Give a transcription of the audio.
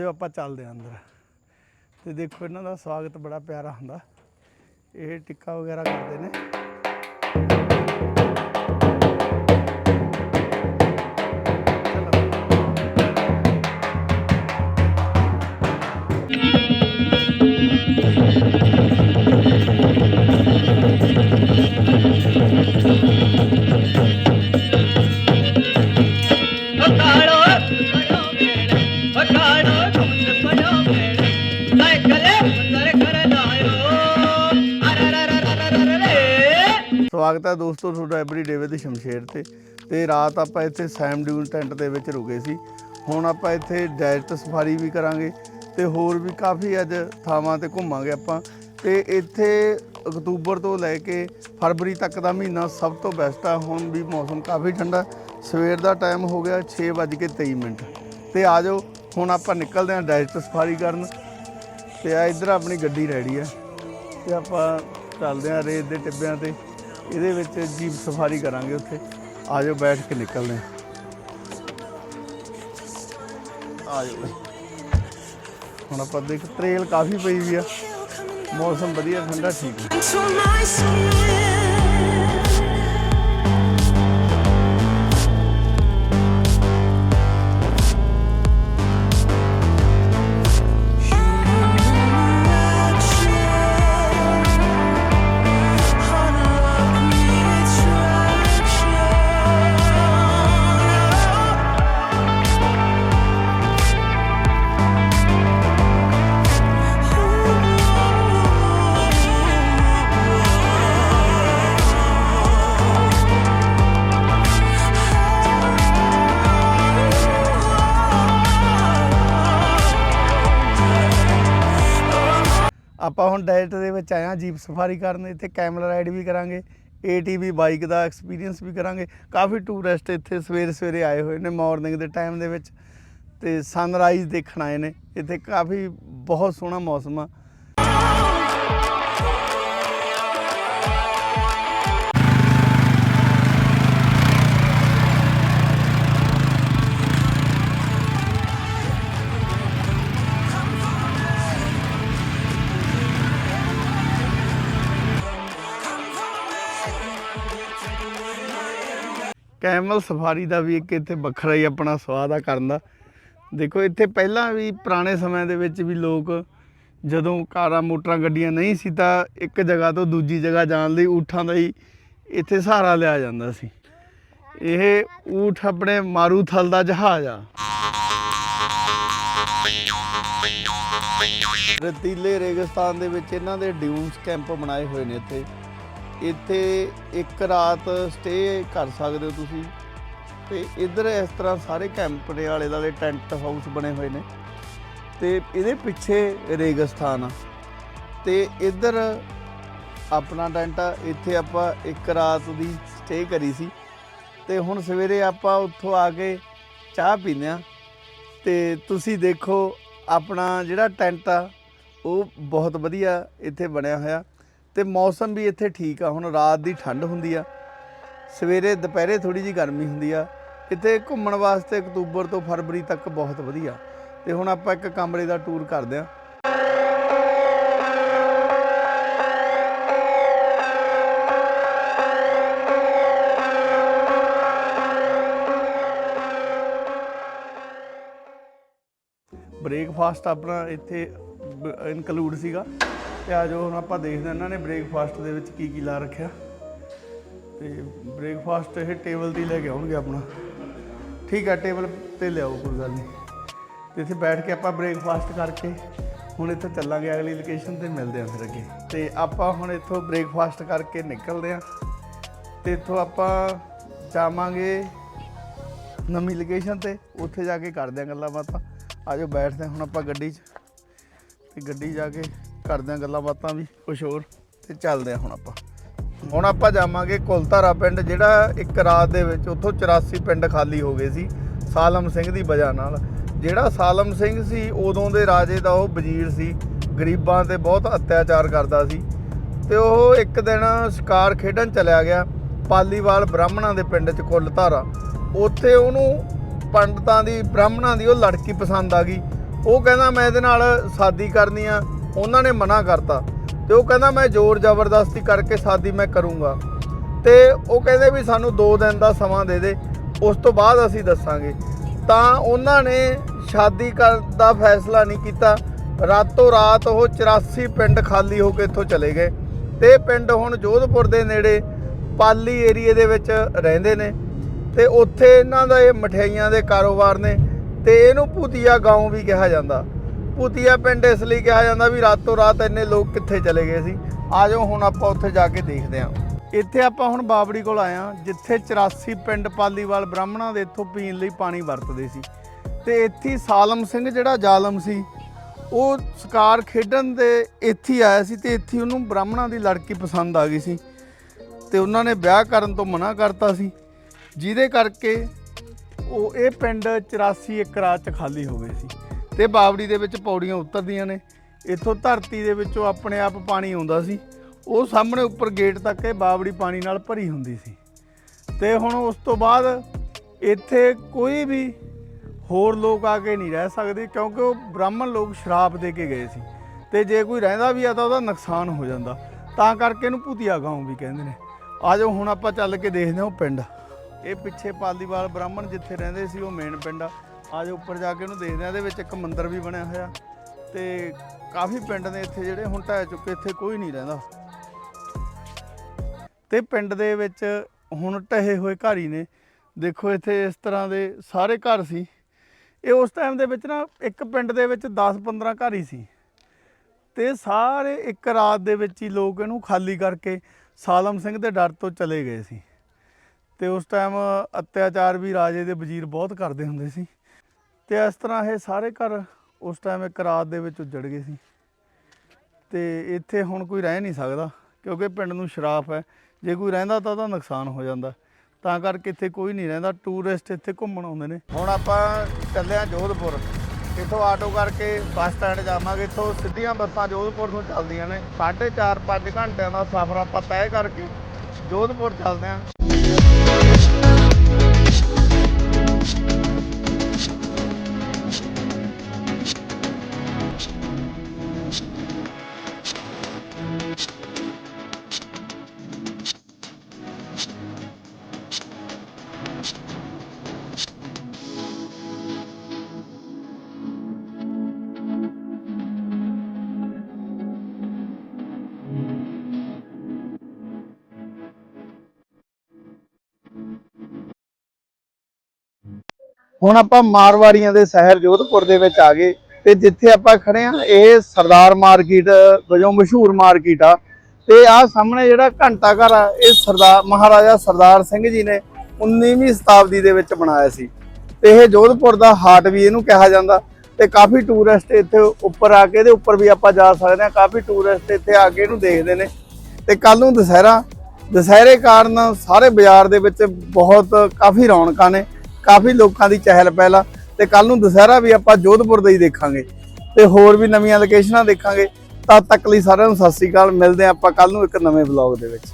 ਜੋ ਆਪਾਂ ਚੱਲਦੇ ਆਂ ਅੰਦਰ। ਤੇ ਦੇਖੋ ਇਹਨਾਂ ਦਾ ਸਵਾਗਤ ਬੜਾ ਪਿਆਰਾ ਹੁੰਦਾ। ਇਹ ਟਿੱਕਾ ਵਗੈਰਾ ਕਰਦੇ ਨੇ। ਸਵਾਗਤ ਹੈ ਦੋਸਤੋ ਤੁਹਾਡਾ ਐਵਰੀਡੇ ਵਿਦ ਸ਼ਮਸ਼ੇਰ ਤੇ। ਤੇ ਰਾਤ ਆਪਾਂ ਇੱਥੇ ਸੈਮ ਡਿਊਨ ਟੈਂਟ ਦੇ ਵਿੱਚ ਰੁਕੇ ਸੀ। ਹੁਣ ਆਪਾਂ ਇੱਥੇ ਡਾਇਰੈਕਟ ਸਫਾਰੀ ਵੀ ਕਰਾਂਗੇ ਤੇ ਹੋਰ ਵੀ ਕਾਫੀ ਅੱਜ ਥਾਵਾਂ ਤੇ ਘੁੰਮਾਂਗੇ ਆਪਾਂ। ਤੇ ਇੱਥੇ ਅਕਤੂਬਰ ਤੋਂ ਲੈ ਕੇ ਫਰਵਰੀ ਤੱਕ ਦਾ ਮਹੀਨਾ ਸਭ ਤੋਂ ਬੈਸਟ ਆ। ਹੁਣ ਵੀ ਮੌਸਮ ਕਾਫੀ ਠੰਡਾ। ਸਵੇਰ ਦਾ ਟਾਈਮ ਹੋ ਗਿਆ 6:23 ਮਿੰਟ। ਤੇ ਆ ਜਾਓ, ਹੁਣ ਆਪਾਂ ਨਿਕਲਦੇ ਹਾਂ ਡਾਇਰੈਕਟ ਸਫਾਰੀ ਕਰਨ। ਤੇ ਆ ਇੱਧਰ ਆਪਣੀ ਗੱਡੀ ਰੈਡੀ ਆ। ਤੇ ਆਪਾਂ ਚੱਲਦੇ ਆ ਰੇਤ ਦੇ ਟਿੱਬਿਆਂ ਤੇ। ਇਹਦੇ ਵਿੱਚ ਜੀਪ ਸਫਾਰੀ ਕਰਾਂਗੇ ਉੱਥੇ। ਆ ਜਾਓ, ਬੈਠ ਕੇ ਨਿਕਲਦੇ ਆ ਜਾਓ ਹੁਣ ਆਪਾਂ ਦੇਖ ਤਰੇਲ ਕਾਫੀ ਪਈ ਵੀ ਆ। ਮੌਸਮ ਵਧੀਆ, ਠੰਡਾ, ਠੀਕ ਹੈ ਆਪਾਂ ਹੁਣ ਡਾਇਟ ਦੇ ਵਿੱਚ ਆਇਆ ਜੀਪ ਸਫਾਰੀ ਕਰਨ ਇੱਥੇ ਕੈਮਰਾ ਰਾਈਡ ਵੀ ਕਰਾਂਗੇ ATV ਬਾਈਕ ਦਾ ਐਕਸਪੀਰੀਅੰਸ ਵੀ ਕਰਾਂਗੇ। ਕਾਫੀ ਟੂਰਿਸਟ ਇੱਥੇ ਸਵੇਰੇ ਸਵੇਰੇ ਆਏ ਹੋਏ ਨੇ ਮਾਰਨਿੰਗ ਦੇ ਟਾਈਮ ਦੇ ਵਿੱਚ ਤੇ ਸਨਰਾਈਜ਼ ਦੇਖਣ ਆਏ ਨੇ। ਇੱਥੇ ਕਾਫੀ ਬਹੁਤ ਸੋਹਣਾ ਮੌਸਮ ਆ। ਕੈਮਲ ਸਫਾਰੀ ਦਾ ਵੀ ਇੱਕ ਇੱਥੇ ਵੱਖਰਾ ਹੀ ਆਪਣਾ ਸਵਾਦ ਆ ਕਰਨ ਦਾ। ਦੇਖੋ, ਇੱਥੇ ਪਹਿਲਾਂ ਵੀ ਪੁਰਾਣੇ ਸਮੇਂ ਦੇ ਵਿੱਚ ਵੀ ਲੋਕ ਜਦੋਂ ਕਾਰਾਂ ਮੋਟਰਾਂ ਗੱਡੀਆਂ ਨਹੀਂ ਸੀ ਤਾਂ ਇੱਕ ਜਗ੍ਹਾ ਤੋਂ ਦੂਜੀ ਜਗ੍ਹਾ ਜਾਣ ਲਈ ਊਠਾਂ ਦਾ ਹੀ ਇੱਥੇ ਸਹਾਰਾ ਲਿਆ ਜਾਂਦਾ ਸੀ। ਇਹ ਊਠ ਆਪਣੇ ਮਾਰੂਥਲ ਦਾ ਜਹਾਜ਼ ਆ। ਰਤੀਲੇ ਰੇਗਿਸਤਾਨ ਦੇ ਵਿੱਚ ਇਹਨਾਂ ਦੇ ਡਿਊਨਸ ਕੈਂਪ ਬਣਾਏ ਹੋਏ ਨੇ ਇੱਥੇ। ਇੱਥੇ ਇੱਕ ਰਾਤ ਸਟੇ ਕਰ ਸਕਦੇ ਹੋ ਤੁਸੀਂ। ਤੇ ਇੱਧਰ ਇਸ ਤਰ੍ਹਾਂ ਸਾਰੇ ਕੈਂਪ ਦੇ ਆਲੇ ਦੁਆਲੇ ਟੈਂਟ ਹਾਊਸ ਬਣੇ ਹੋਏ ਨੇ। ਤੇ ਇਹਦੇ ਪਿੱਛੇ ਰੇਗਿਸਤਾਨ ਆ। ਤੇ ਇੱਧਰ ਆਪਣਾ ਟੈਂਟ ਆ, ਇੱਥੇ ਆਪਾਂ ਇੱਕ ਰਾਤ ਦੀ ਸਟੇ ਕਰੀ ਸੀ। ਤੇ ਹੁਣ ਸਵੇਰੇ ਆਪਾਂ ਉੱਥੋਂ ਆ ਕੇ ਚਾਹ ਪੀਂਦੇ ਆ ਤੇ ਤੁਸੀਂ ਦੇਖੋ, ਆਪਣਾ ਜਿਹੜਾ ਟੈਂਟ ਆ, ਉਹ ਬਹੁਤ ਵਧੀਆ ਇੱਥੇ ਬਣਿਆ ਹੋਇਆ। ਤੇ ਮੌਸਮ ਵੀ ਇੱਥੇ ਠੀਕ ਆ। ਹੁਣ ਰਾਤ ਦੀ ਠੰਡ ਹੁੰਦੀ ਆ। ਸਵੇਰੇ, ਦੁਪਹਿਰੇ ਥੋੜੀ ਜੀ ਗਰਮੀ ਹੁੰਦੀ ਆ। ਇੱਥੇ ਘੁੰਮਣ ਵਾਸਤੇ ਅਕਤੂਬਰ ਤੋਂ ਫਰਵਰੀ ਤੱਕ ਬਹੁਤ ਵਧੀਆ। ਤੇ ਹੁਣ ਆਪਾਂ ਇੱਕ ਕਮਰੇ ਦਾ ਟੂਰ ਕਰਦੇ ਆ। ਬ੍ਰੇਕਫਾਸਟ ਆਪਣਾ ਇੱਥੇ ਇਨਕਲੂਡ ਸੀਗਾ। ਤੇ ਆ ਜਾਓ, ਹੁਣ ਆਪਾਂ ਦੇਖਦੇ ਹਾਂ ਇਹਨਾਂ ਨੇ ਬ੍ਰੇਕਫਾਸਟ ਦੇ ਵਿੱਚ ਕੀ ਕੀ ਲਾ ਰੱਖਿਆ। ਤੇ ਬ੍ਰੇਕਫਾਸਟ ਇਹ ਟੇਬਲ ਤੇ ਲੈ ਕੇ ਆਉਣਗੇ ਆਪਣਾ। ਠੀਕ ਆ ਟੇਬਲ ਤੇ ਲਿਆਓ, ਕੋਈ ਗੱਲ ਨਹੀਂ। ਤੇ ਇੱਥੇ ਬੈਠ ਕੇ ਆਪਾਂ ਬ੍ਰੇਕਫਾਸਟ ਕਰਕੇ ਹੁਣ ਇੱਥੋਂ ਚੱਲਾਂਗੇ, ਅਗਲੀ ਲੋਕੇਸ਼ਨ ਤੇ ਮਿਲਦੇ ਆਂ ਫਿਰ ਅੱਗੇ। ਤੇ ਆਪਾਂ ਹੁਣ ਇੱਥੋਂ ਬ੍ਰੇਕਫਾਸਟ ਕਰਕੇ ਨਿਕਲਦੇ ਆਂ ਤੇ ਇੱਥੋਂ ਆਪਾਂ ਜਾਵਾਂਗੇ ਨਵੀਂ ਲੋਕੇਸ਼ਨ ਤੇ, ਉੱਥੇ ਜਾ ਕੇ ਕਰਦੇ ਆਂ ਗੱਲਾਂ ਬਾਤਾਂ। ਆਜੋ ਬੈਠਦੇ ਹਾਂ ਹੁਣ ਆਪਾਂ ਗੱਡੀ 'ਚ। ਤੇ ਗੱਡੀ ਜਾ ਕੇ ਕਰਦੇ ਆਂ ਗੱਲਾਂ ਬਾਤਾਂ ਵੀ ਕੁਝ ਹੋਰ, ਤੇ ਚੱਲਦੇ ਆਂ ਹੁਣ ਆਪਾਂ। ਹੁਣ ਆਪਾਂ ਜਾਵਾਂਗੇ ਕੁਲਤਾਰਾ ਪਿੰਡ, ਜਿਹੜਾ ਇੱਕ ਰਾਤ ਦੇ ਵਿੱਚ ਉੱਥੋਂ 84 ਪਿੰਡ ਖਾਲੀ ਹੋ ਗਏ ਸੀ, ਸਾਲਮ ਸਿੰਘ ਦੀ ਵਜ੍ਹਾ ਨਾਲ। ਜਿਹੜਾ ਸਾਲਮ ਸਿੰਘ ਸੀ, ਉਦੋਂ ਦੇ ਰਾਜੇ ਦਾ ਉਹ ਵਜ਼ੀਰ ਸੀ, ਗਰੀਬਾਂ ਤੇ ਬਹੁਤ ਅਤਿਆਚਾਰ ਕਰਦਾ ਸੀ। ਤੇ ਉਹ ਇੱਕ ਦਿਨ ਸ਼ਿਕਾਰ ਖੇਡਣ ਚਲਿਆ ਗਿਆ, ਪਾਲੀਵਾਲ ਬ੍ਰਾਹਮਣਾਂ ਦੇ ਪਿੰਡ 'ਚ ਕੁੱਲ ਉੱਥੇ ਉਹਨੂੰ ਪੰਡਤਾਂ ਦੀ, ਬ੍ਰਾਹਮਣਾਂ ਦੀ ਉਹ ਲੜਕੀ ਪਸੰਦ ਆ ਗਈ। ਉਹ ਕਹਿੰਦਾ, ਮੈਂ ਇਹਦੇ ਨਾਲ ਸ਼ਾਦੀ ਕਰਨੀ ਆ ਉਹਨਾਂ ਨੇ ਮਨਾ ਕਰਤਾ ਤੇ ਉਹ ਕਹਿੰਦਾ ਮੈਂ ਜ਼ੋਰ ਜ਼ਬਰਦਸਤੀ ਕਰਕੇ ਸ਼ਾਦੀ ਮੈਂ ਕਰੂੰਗਾ। ਤੇ ਉਹ ਕਹਿੰਦੇ ਵੀ ਸਾਨੂੰ 2 ਦਿਨ ਦਾ ਸਮਾਂ ਦੇ ਦੇ, ਉਸ ਤੋਂ ਬਾਅਦ ਅਸੀਂ ਦੱਸਾਂਗੇ। ਤਾਂ ਉਹਨਾਂ ਨੇ ਸ਼ਾਦੀ ਕਰਨ ਦਾ ਫੈਸਲਾ ਨਹੀਂ ਕੀਤਾ। ਰਾਤੋਂ ਰਾਤ ਉਹ 84 ਪਿੰਡ ਖਾਲੀ ਹੋ ਕੇ ਇੱਥੋਂ ਚਲੇ ਗਏ। ਤੇ ਪਿੰਡ ਹੁਣ ਜੋਧਪੁਰ ਦੇ ਨੇੜੇ ਪਾਲੀ ਏਰੀਏ ਦੇ ਵਿੱਚ ਰਹਿੰਦੇ ਨੇ। ਤੇ ਉੱਥੇ ਇਹਨਾਂ ਦਾ ਇਹ ਮਠਿਆਈਆਂ ਦੇ ਕਾਰੋਬਾਰ ਨੇ ਤੇ ਇਹਨੂੰ ਭੂਤੀਆ ਗਾਉਂ ਵੀ ਕਿਹਾ ਜਾਂਦਾ। ਭੂਤੀਆ ਪਿੰਡ ਇਸ ਲਈ ਕਿਹਾ ਜਾਂਦਾ ਵੀ ਰਾਤੋਂ ਰਾਤ ਇੰਨੇ ਲੋਕ ਕਿੱਥੇ ਚਲੇ ਗਏ ਸੀ। ਆ ਜਾਓ, ਹੁਣ ਆਪਾਂ ਉੱਥੇ ਜਾ ਕੇ ਦੇਖਦੇ ਹਾਂ। ਇੱਥੇ ਆਪਾਂ ਹੁਣ ਬਾਬੜੀ ਕੋਲ ਆਏ ਹਾਂ, ਜਿੱਥੇ 84 ਪਿੰਡ ਪਾਲੀਵਾਲ ਬ੍ਰਾਹਮਣਾਂ ਦੇ ਇੱਥੋਂ ਪੀਣ ਲਈ ਪਾਣੀ ਵਰਤਦੇ ਸੀ। ਤੇ ਇੱਥੇ ਸਾਲਮ ਸਿੰਘ ਜਿਹੜਾ ਜ਼ਾਲਮ ਸੀ, ਉਹ ਸ਼ਿਕਾਰ ਖੇਡਣ ਦੇ ਇੱਥੇ ਆਇਆ ਸੀ ਤੇ ਇੱਥੇ ਉਹਨੂੰ ਬ੍ਰਾਹਮਣਾਂ ਦੀ ਲੜਕੀ ਪਸੰਦ ਆ ਗਈ ਸੀ। ਤੇ ਉਹਨਾਂ ਨੇ ਵਿਆਹ ਕਰਨ ਤੋਂ ਮਨਾ ਕਰਤਾ ਸੀ। ਜਿਹਦੇ ਕਰਕੇ ਉਹ ਇਹ ਪਿੰਡ 84 ਏਕੜਾਂ ਚ ਖਾਲੀ ਹੋ ਗਏ ਸੀ। ਤੇ ਬਾਵੜੀ ਦੇ ਵਿੱਚ ਪੌੜੀਆਂ ਉਤਰਦੀਆਂ ਨੇ। ਇੱਥੋਂ ਧਰਤੀ ਦੇ ਵਿੱਚੋਂ ਆਪਣੇ ਆਪ ਪਾਣੀ ਆਉਂਦਾ ਸੀ। ਉਹ ਸਾਹਮਣੇ ਉੱਪਰ ਗੇਟ ਤੱਕ ਇਹ ਬਾਵੜੀ ਪਾਣੀ ਨਾਲ ਭਰੀ ਹੁੰਦੀ ਸੀ। ਤੇ ਹੁਣ ਉਸ ਤੋਂ ਬਾਅਦ ਇੱਥੇ ਕੋਈ ਵੀ ਹੋਰ ਲੋਕ ਆ ਕੇ ਨਹੀਂ ਰਹਿ ਸਕਦੇ ਕਿਉਂਕਿ ਉਹ ਬ੍ਰਾਹਮਣ ਲੋਕ ਸ਼ਰਾਪ ਦੇ ਕੇ ਗਏ ਸੀ। ਤੇ ਜੇ ਕੋਈ ਰਹਿੰਦਾ ਵੀ ਆ ਤਾਂ ਉਹਦਾ ਨੁਕਸਾਨ ਹੋ ਜਾਂਦਾ। ਤਾਂ ਕਰਕੇ ਇਹਨੂੰ ਭੂਤੀਆ ਗਾਉਂ ਵੀ ਕਹਿੰਦੇ ਨੇ। ਆ ਜਾਓ ਹੁਣ ਆਪਾਂ ਚੱਲ ਕੇ ਦੇਖਦੇ ਹਾਂ ਉਹ ਪਿੰਡ। ਇਹ ਪਿੱਛੇ ਪਾਲੀਵਾਲ ਬ੍ਰਾਹਮਣ ਜਿੱਥੇ ਰਹਿੰਦੇ ਸੀ ਉਹ ਮੇਨ ਪਿੰਡ ਆ। ਆ ਉੱਪਰ ਜਾ ਕੇ ਉਹਨੂੰ ਦੇਖਦੇ ਹਾਂ, ਇਹਦੇ ਵਿੱਚ ਇੱਕ ਮੰਦਿਰ ਵੀ ਬਣਿਆ ਹੋਇਆ ਤੇ ਕਾਫੀ ਪਿੰਡ ਨੇ ਇੱਥੇ ਜਿਹੜੇ ਹੁਣ ਢਹਿ ਚੁੱਕੇ, ਇੱਥੇ ਕੋਈ ਨਹੀਂ ਰਹਿੰਦਾ। ਤੇ ਪਿੰਡ ਦੇ ਵਿੱਚ ਹੁਣ ਢਹੇ ਹੋਏ ਘਰ ਹੀ ਨੇ। ਦੇਖੋ ਇੱਥੇ ਇਸ ਤਰ੍ਹਾਂ ਦੇ ਸਾਰੇ ਘਰ ਸੀ। ਇਹ ਉਸ ਟਾਈਮ ਦੇ ਵਿੱਚ ਨਾ ਇੱਕ ਪਿੰਡ ਦੇ ਵਿੱਚ 10-15 ਘਰ ਹੀ ਸੀ। ਤੇ ਸਾਰੇ ਇੱਕ ਰਾਤ ਦੇ ਵਿੱਚ ਹੀ ਲੋਕ ਇਹਨੂੰ ਖਾਲੀ ਕਰਕੇ ਸਾਲਮ ਸਿੰਘ ਦੇ ਡਰ ਤੋਂ ਚਲੇ ਗਏ ਸੀ। ਤੇ ਉਸ ਟਾਈਮ ਅਤਿਆਚਾਰ ਵੀ ਰਾਜੇ ਦੇ ਵਜ਼ੀਰ ਬਹੁਤ ਕਰਦੇ ਹੁੰਦੇ ਸੀ। ਤੇ ਇਸ ਤਰ੍ਹਾਂ ਇਹ ਸਾਰੇ ਘਰ ਉਸ ਟਾਈਮ ਇੱਕ ਰਾਤ ਦੇ ਵਿੱਚ ਉੱਜੜ ਗਏ ਸੀ। ਤੇ ਇੱਥੇ ਹੁਣ ਕੋਈ ਰਹਿ ਨਹੀਂ ਸਕਦਾ, ਕਿਉਂਕਿ ਪਿੰਡ ਨੂੰ ਸ਼ਰਾਫ ਹੈ। ਜੇ ਕੋਈ ਰਹਿੰਦਾ ਤਾਂ ਉਹਦਾ ਨੁਕਸਾਨ ਹੋ ਜਾਂਦਾ। ਤਾਂ ਕਰਕੇ ਇੱਥੇ ਕੋਈ ਨਹੀਂ ਰਹਿੰਦਾ ਟੂਰਿਸਟ ਇੱਥੇ ਘੁੰਮਣ ਆਉਂਦੇ ਨੇ। ਹੁਣ ਆਪਾਂ ਚੱਲੇ ਆ ਜੋਧਪੁਰ। ਇੱਥੋਂ ਆਟੋ ਕਰਕੇ ਬੱਸ ਸਟੈਂਡ ਜਾਵਾਂਗੇ। ਇੱਥੋਂ ਸਿੱਧੀਆਂ ਬੱਸਾਂ ਜੋਧਪੁਰ ਤੋਂ ਚੱਲਦੀਆਂ ਨੇ। 4.5 5 ਘੰਟਿਆਂ ਦਾ ਸਫ਼ਰ ਆਪਾਂ ਤੈਅ ਕਰਕੇ ਜੋਧਪੁਰ ਚੱਲਦੇ ਆਂ ਹੁਣ ਆਪਾਂ ਮਾਰਵਾੜੀਆਂ ਦੇ ਸ਼ਹਿਰ ਜੋਧਪੁਰ ਦੇ ਵਿੱਚ ਆ ਗਏ ਤੇ ਜਿੱਥੇ ਆਪਾਂ ਖੜੇ ਆ ਇਹ ਸਰਦਾਰ ਮਾਰਕੀਟ ਵਜੋਂ ਮਸ਼ਹੂਰ ਮਾਰਕੀਟ ਆ। ਤੇ ਆਹ ਸਾਹਮਣੇ ਜਿਹੜਾ ਘੰਟਾ ਘਰ ਆ, ਇਹ ਸਰਦਾਰ ਮਹਾਰਾਜਾ ਸਰਦਾਰ ਸਿੰਘ ਜੀ ਨੇ 19ਵੀਂ ਸ਼ਤਾਬਦੀ ਦੇ ਵਿੱਚ ਬਣਾਇਆ ਸੀ। ਤੇ ਇਹ ਜੋਧਪੁਰ ਦਾ ਹਾਰਟ ਵੀ ਇਹਨੂੰ ਕਿਹਾ ਜਾਂਦਾ। ਤੇ ਕਾਫੀ ਟੂਰਿਸਟ ਇੱਥੇ ਉੱਪਰ ਆ ਕੇ ਇਹਦੇ ਉੱਪਰ ਵੀ ਆਪਾਂ ਜਾ ਸਕਦੇ ਆ ਕਾਫੀ ਟੂਰਿਸਟ ਇੱਥੇ ਆ ਕੇ ਇਹਨੂੰ ਦੇਖਦੇ ਨੇ। ਤੇ ਕੱਲ ਨੂੰ ਦੁਸਹਿਰਾ। ਦੁਸਹਿਰੇ ਕਾਰਨ ਸਾਰੇ ਬਾਜ਼ਾਰ ਦੇ ਵਿੱਚ ਬਹੁਤ ਕਾਫੀ ਰੌਣਕਾਂ ਨੇ। ਕਾਫੀ ਲੋਕਾਂ ਦੀ ਚਹਿਲ ਪਹਿਲ ਆ ਤੇ ਕੱਲ ਨੂੰ ਦੁਸਹਿਰਾ ਵੀ ਆਪਾਂ ਜੋਧਪੁਰ ਦਾ ਹੀ ਦੇਖਾਂਗੇ ਤੇ ਹੋਰ ਵੀ ਨਵੀਆਂ ਲੋਕੇਸ਼ਨਾਂ ਦੇਖਾਂਗੇ। ਤਦ ਤੱਕ ਲਈ ਸਾਰਿਆਂ ਨੂੰ ਸਤਿ ਸ੍ਰੀ ਅਕਾਲ। ਮਿਲਦੇ ਹਾਂ ਆਪਾਂ ਕੱਲ ਨੂੰ ਇੱਕ ਨਵੇਂ ਵਲੌਗ ਦੇ ਵਿੱਚ।